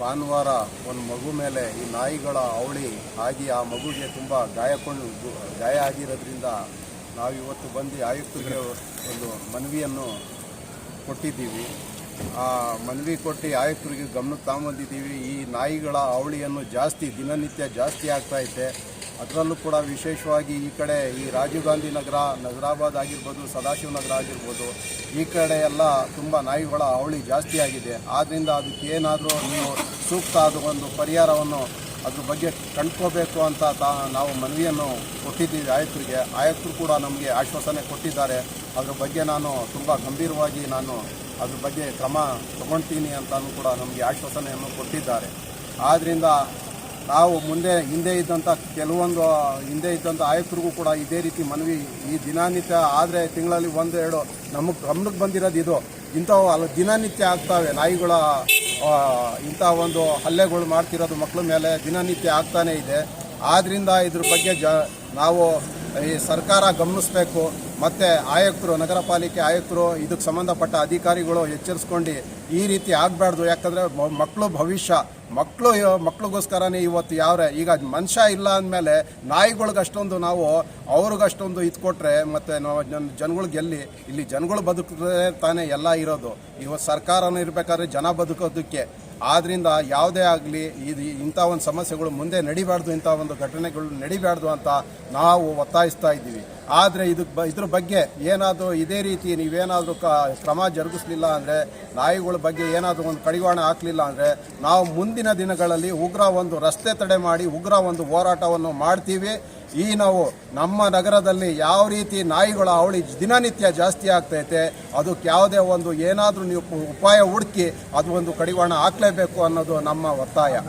ಭಾನುವಾರ ಒಂದು ಮಗು ಮೇಲೆ ಈ ನಾಯಿಗಳ ಅವಳಿ ಆಗಿ ಆ ಮಗುಗೆ ತುಂಬ ಗಾಯಕೊಂಡು ಗಾಯ ಆಗಿರೋದ್ರಿಂದ ನಾವಿವತ್ತು ಬಂದು ಆಯುಕ್ತರಿಗೆ ಒಂದು ಮನವಿಯನ್ನು ಕೊಟ್ಟಿದ್ದೀವಿ. ಆ ಮನವಿ ಕೊಟ್ಟು ಆಯುಕ್ತರಿಗೆ ಗಮನಕ್ಕೆ ತಗೊಂಬಂದಿದ್ದೀವಿ ಈ ನಾಯಿಗಳ ಅವಳಿಯನ್ನು ಜಾಸ್ತಿ ದಿನನಿತ್ಯ ಜಾಸ್ತಿ ಆಗ್ತಾ ಐತೆ. ಅದರಲ್ಲೂ ಕೂಡ ವಿಶೇಷವಾಗಿ ಈ ಕಡೆ ಈ ರಾಜೀವ್ ಗಾಂಧಿ ನಗರ, ನಗರಾಬಾದ್ ಆಗಿರ್ಬೋದು, ಸದಾಶಿವ ನಗರ ಆಗಿರ್ಬೋದು, ಈ ಕಡೆ ಎಲ್ಲ ತುಂಬ ನಾಯಿಗಳ ಅವಳಿ ಜಾಸ್ತಿ ಆಗಿದೆ. ಆದ್ದರಿಂದ ಅದಕ್ಕೆ ಏನಾದರೂ ನೀವು ಸೂಕ್ತ ಆದ ಒಂದು ಪರಿಹಾರವನ್ನು ಅದ್ರ ಬಗ್ಗೆ ಕಂಡ್ಕೋಬೇಕು ಅಂತ ತಾ, ನಾವು ಮನವಿಯನ್ನು ಕೊಟ್ಟಿದ್ದೀವಿ ಆಯುಕ್ತರಿಗೆ. ಆಯುಕ್ತರು ಕೂಡ ನಮಗೆ ಆಶ್ವಾಸನೆ ಕೊಟ್ಟಿದ್ದಾರೆ. ಅದ್ರ ಬಗ್ಗೆ ನಾನು ತುಂಬ ಗಂಭೀರವಾಗಿ ನಾನು ಅದ್ರ ಬಗ್ಗೆ ಕ್ರಮ ತಗೊಳ್ತೀನಿ ಅಂತಲೂ ಕೂಡ ನಮಗೆ ಆಶ್ವಾಸನೆಯನ್ನು ಕೊಟ್ಟಿದ್ದಾರೆ. ಆದ್ದರಿಂದ ನಾವು ಮುಂದೆ, ಹಿಂದೆ ಇದ್ದಂಥ ಕೆಲವೊಂದು, ಹಿಂದೆ ಇದ್ದಂಥ ಆಯುಕ್ತರಿಗೂ ಕೂಡ ಇದೇ ರೀತಿ ಮನವಿ ಈ ದಿನನಿತ್ಯ, ಆದರೆ ತಿಂಗಳಲ್ಲಿ ಒಂದು, ಎರಡು, ನಮಗೆ ಗಮನಕ್ಕೆ ಬಂದಿರೋದು ಇದು. ಇಂಥವು ಅಲ್ಲ, ದಿನನಿತ್ಯ ಆಗ್ತವೆ ನಾಯಿಗಳ ಇಂಥ ಒಂದು ಹಲ್ಲೆಗಳು ಮಾಡ್ತಿರೋದು ಮಕ್ಕಳ ಮೇಲೆ ದಿನನಿತ್ಯ ಆಗ್ತಾನೇ ಇದೆ. ಆದ್ದರಿಂದ ಇದ್ರ ಬಗ್ಗೆ ಜ, ನಾವು ಈ ಸರ್ಕಾರ ಗಮನಿಸಬೇಕು, ಮತ್ತು ಆಯುಕ್ತರು ನಗರ ಪಾಲಿಕೆ ಆಯುಕ್ತರು ಇದಕ್ಕೆ ಸಂಬಂಧಪಟ್ಟ ಅಧಿಕಾರಿಗಳು ಎಚ್ಚರಿಸ್ಕೊಂಡು ಈ ರೀತಿ ಆಗಬಾರ್ದು. ಯಾಕಂದರೆ ಮಕ್ಕಳು ಭವಿಷ್ಯ ಮಕ್ಕಳು ಮಕ್ಳಿಗೋಸ್ಕರನೇ ಇವತ್ತು ಯಾವ್ರೆ, ಈಗ ಮನುಷ್ಯ ಇಲ್ಲ ಅಂದಮೇಲೆ ನಾಯಿಗಳಿಗಷ್ಟೊಂದು ನಾವು ಅವ್ರಿಗಷ್ಟೊಂದು ಇದು ಕೊಟ್ಟರೆ ಮತ್ತು ನಾವು ಜನ ಜನಗಳಿಗೆ ಎಲ್ಲಿ ಇಲ್ಲಿ ಜನಗಳು ಬದುಕಿದ್ರೆ ತಾನೇ ಎಲ್ಲ ಇರೋದು. ಇವತ್ತು ಸರ್ಕಾರನೂ ಇರಬೇಕಾದ್ರೆ ಜನ ಬದುಕೋದಕ್ಕೆ ಆದ್ದರಿಂದ ಯಾವುದೇ ಆಗಲಿ ಇದು ಇಂಥ ಒಂದು ಸಮಸ್ಯೆಗಳು ಮುಂದೆ ನಡಿಬಾರ್ದು, ಇಂಥ ಒಂದು ಘಟನೆಗಳು ನಡಿಬಾರ್ದು ಅಂತ ನಾವು ಒತ್ತಾಯಿಸ್ತಾ ಇದ್ದೀವಿ. ಆದರೆ ಇದಕ್ಕೆ ಬ, ಇದ್ರ ಬಗ್ಗೆ ಏನಾದರೂ ಇದೇ ರೀತಿ ನೀವೇನಾದರೂ ಕ, ಕ್ರಮ ಜರುಗಿಸಲಿಲ್ಲ ಅಂದರೆ, ನಾಯಿಗಳ ಬಗ್ಗೆ ಏನಾದರೂ ಒಂದು ಕಡಿವಾಣ ಹಾಕಲಿಲ್ಲ ಅಂದರೆ, ನಾವು ಮುಂದಿನ ದಿನಗಳಲ್ಲಿ ಉಗ್ರ ಒಂದು ರಸ್ತೆ ತಡೆ ಮಾಡಿ, ಉಗ್ರ ಒಂದು ಹೋರಾಟವನ್ನು ಮಾಡ್ತೀವಿ. ಈ ನಾವು ನಮ್ಮ ನಗರದಲ್ಲಿ ಯಾವ ರೀತಿ ನಾಯಿಗಳ ಅವಳಿ ದಿನನಿತ್ಯ ಜಾಸ್ತಿ ಆಗ್ತೈತೆ, ಅದಕ್ಕೆ ಯಾವುದೇ ಒಂದು ಏನಾದರೂ ನೀವು ಉಪ- ಉಪಾಯ ಹುಡುಕಿ ಅದು ಒಂದು ಕಡಿವಾಣ ಹಾಕಲೇಬೇಕು ಅನ್ನೋದು ನಮ್ಮ ಒತ್ತಾಯ.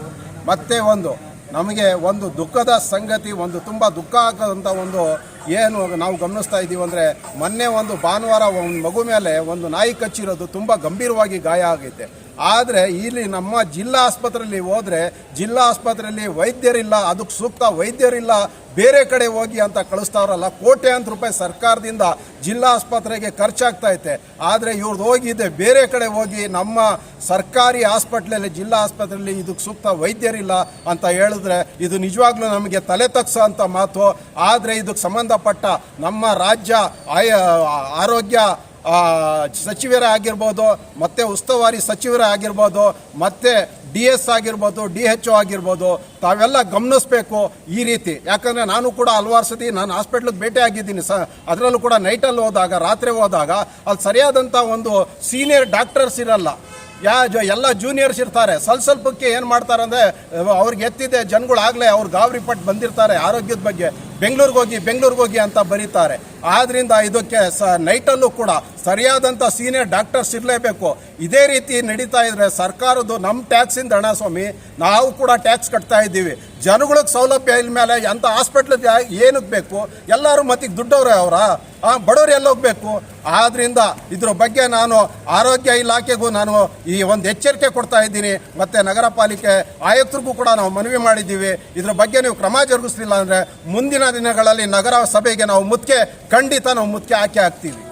ಮತ್ತೆ ಒಂದು, ನಮಗೆ ಒಂದು ದುಃಖದ ಸಂಗತಿ, ಒಂದು ತುಂಬ ದುಃಖ ಆಗದಂಥ ಒಂದು ಏನು ನಾವು ಗಮನಿಸ್ತಾ ಇದ್ದೀವಿ ಅಂದರೆ, ಮೊನ್ನೆ ಒಂದು ಭಾನುವಾರ ಒಂದು ಮಗು ಮೇಲೆ ಒಂದು ನಾಯಿ ಕಚ್ಚಿರೋದು ತುಂಬ ಗಂಭೀರವಾಗಿ ಗಾಯ ಆಗೈತೆ. ಆದರೆ ಇಲ್ಲಿ ನಮ್ಮ ಜಿಲ್ಲಾ ಆಸ್ಪತ್ರೆಯಲ್ಲಿ ಹೋದರೆ ಜಿಲ್ಲಾ ಆಸ್ಪತ್ರೆಯಲ್ಲಿ ವೈದ್ಯರಿಲ್ಲ, ಅದಕ್ಕೆ ಸೂಕ್ತ ವೈದ್ಯರಿಲ್ಲ, ಬೇರೆ ಕಡೆ ಹೋಗಿ ಅಂತ ಕಳಿಸ್ತಾರಲ್ಲ ಕೋಟ್ಯಾಂತರ ರೂಪಾಯಿ ಸರ್ಕಾರದಿಂದ ಜಿಲ್ಲಾ ಆಸ್ಪತ್ರೆಗೆ ಖರ್ಚಾಗ್ತಾ ಐತೆ. ಆದರೆ ಇವ್ರದ್ದು ಹೋಗಿದೆ, ಬೇರೆ ಕಡೆ ಹೋಗಿ ನಮ್ಮ ಸರ್ಕಾರಿ ಹಾಸ್ಪಿಟ್ಲಲ್ಲಿ, ಜಿಲ್ಲಾ ಆಸ್ಪತ್ರೆಯಲ್ಲಿ ಇದಕ್ಕೆ ಸೂಕ್ತ ವೈದ್ಯರಿಲ್ಲ ಅಂತ ಹೇಳಿದ್ರೆ ಇದು ನಿಜವಾಗ್ಲೂ ನಮಗೆ ತಲೆ ತಗ್ಸೋ ಅಂತ ಮಾತು. ಆದರೆ ಇದಕ್ಕೆ ಸಂಬಂಧಪಟ್ಟ ನಮ್ಮ ರಾಜ್ಯ ಆಯ, ಆರೋಗ್ಯ ಸಚಿವರೇ ಆಗಿರ್ಬೋದು, ಮತ್ತು ಉಸ್ತುವಾರಿ ಸಚಿವರೇ ಆಗಿರ್ಬೋದು, ಮತ್ತು ಡಿ ಎಸ್ ಆಗಿರ್ಬೋದು, ಡಿ ಎಚ್ ಒ ಆಗಿರ್ಬೋದು, ತಾವೆಲ್ಲ ಗಮನಿಸಬೇಕು ಈ ರೀತಿ. ಯಾಕಂದರೆ ನಾನು ಕೂಡ ಹಲವಾರು ಸತಿ ನಾನು ಹಾಸ್ಪಿಟ್ಲಿಗೆ ಭೇಟಿ ಆಗಿದ್ದೀನಿ. ಸ, ಅದರಲ್ಲೂ ಕೂಡ ನೈಟಲ್ಲಿ ಹೋದಾಗ, ರಾತ್ರಿ ಹೋದಾಗ, ಅಲ್ಲಿ ಸರಿಯಾದಂಥ ಒಂದು ಸೀನಿಯರ್ ಡಾಕ್ಟರ್ಸ್ ಇರಲ್ಲ. ಯಾ, ಜ, ಎಲ್ಲ ಜೂನಿಯರ್ಸ್ ಇರ್ತಾರೆ. ಸ್ವಲ್ಪ ಸ್ವಲ್ಪಕ್ಕೆ ಏನು ಮಾಡ್ತಾರೆ ಅಂದರೆ, ಅವ್ರಿಗೆ ಎತ್ತಿದೆ, ಜನಗಳಾಗಲೇ ಅವ್ರು ಗಾಬರಿ ಪಟ್ಟು ಬಂದಿರ್ತಾರೆ ಆರೋಗ್ಯದ ಬಗ್ಗೆ. ಬೆಂಗಳೂರಿಗೆ ಹೋಗಿ ಬೆಂಗಳೂರಿಗೆ ಹೋಗಿ ಅಂತ ಬರೀತಾರೆ. ಆದ್ರಿಂದ ಇದಕ್ಕೆ ಸ, ನೈಟಲ್ಲೂ ಕೂಡ ಸರಿಯಾದಂಥ ಸೀನಿಯರ್ ಡಾಕ್ಟರ್ಸ್ ಇರಲೇಬೇಕು. ಇದೇ ರೀತಿ ನಡೀತಾ ಇದ್ರೆ ಸರ್ಕಾರದ್ದು ನಮ್ಮ ಟ್ಯಾಕ್ಸಿಂದ ಹಣ ಸ್ವಾಮಿ, ನಾವು ಕೂಡ ಟ್ಯಾಕ್ಸ್ ಕಟ್ತಾ ಇದ್ದೀವಿ. ಜನಗಳಿಗೆ ಸೌಲಭ್ಯ ಇಲ್ಲ ಮೇಲೆ ಎಂಥ ಹಾಸ್ಪಿಟ್ಲಿಗೆ ಏನಕ್ಕೆ ಬೇಕು? ಎಲ್ಲರೂ ಮತ್ತಿಗೆ ದುಡ್ಡವ್ರೆ ಅವರ? ಬಡವ್ರು ಎಲ್ಲ ಹೋಗ್ಬೇಕು. ಆದ್ದರಿಂದ ಇದ್ರ ಬಗ್ಗೆ ನಾನು ಆರೋಗ್ಯ ಇಲಾಖೆಗೂ ನಾನು ಈ ಒಂದು ಎಚ್ಚರಿಕೆ ಕೊಡ್ತಾ ಇದ್ದೀನಿ. ಮತ್ತೆ ನಗರ ಪಾಲಿಕೆ ಆಯುಕ್ತರಿಗೂ ಕೂಡ ನಾವು ಮನವಿ ಮಾಡಿದ್ದೀವಿ. ಇದ್ರ ಬಗ್ಗೆ ನೀವು ಕ್ರಮ ಜರುಗಿಸ್ಲಿಲ್ಲ ಅಂದರೆ ಮುಂದಿನ ದಿನಗಳಲ್ಲಿ ನಗರ ಸಭೆಗೆ ನಾವು ಮುತ್ತಿಗೆ ಖಂಡಿತ ನಾವು ಮುತ್ತಿಗೆ ಹಾಕಿ ಹಾಕ್ತೀವಿ.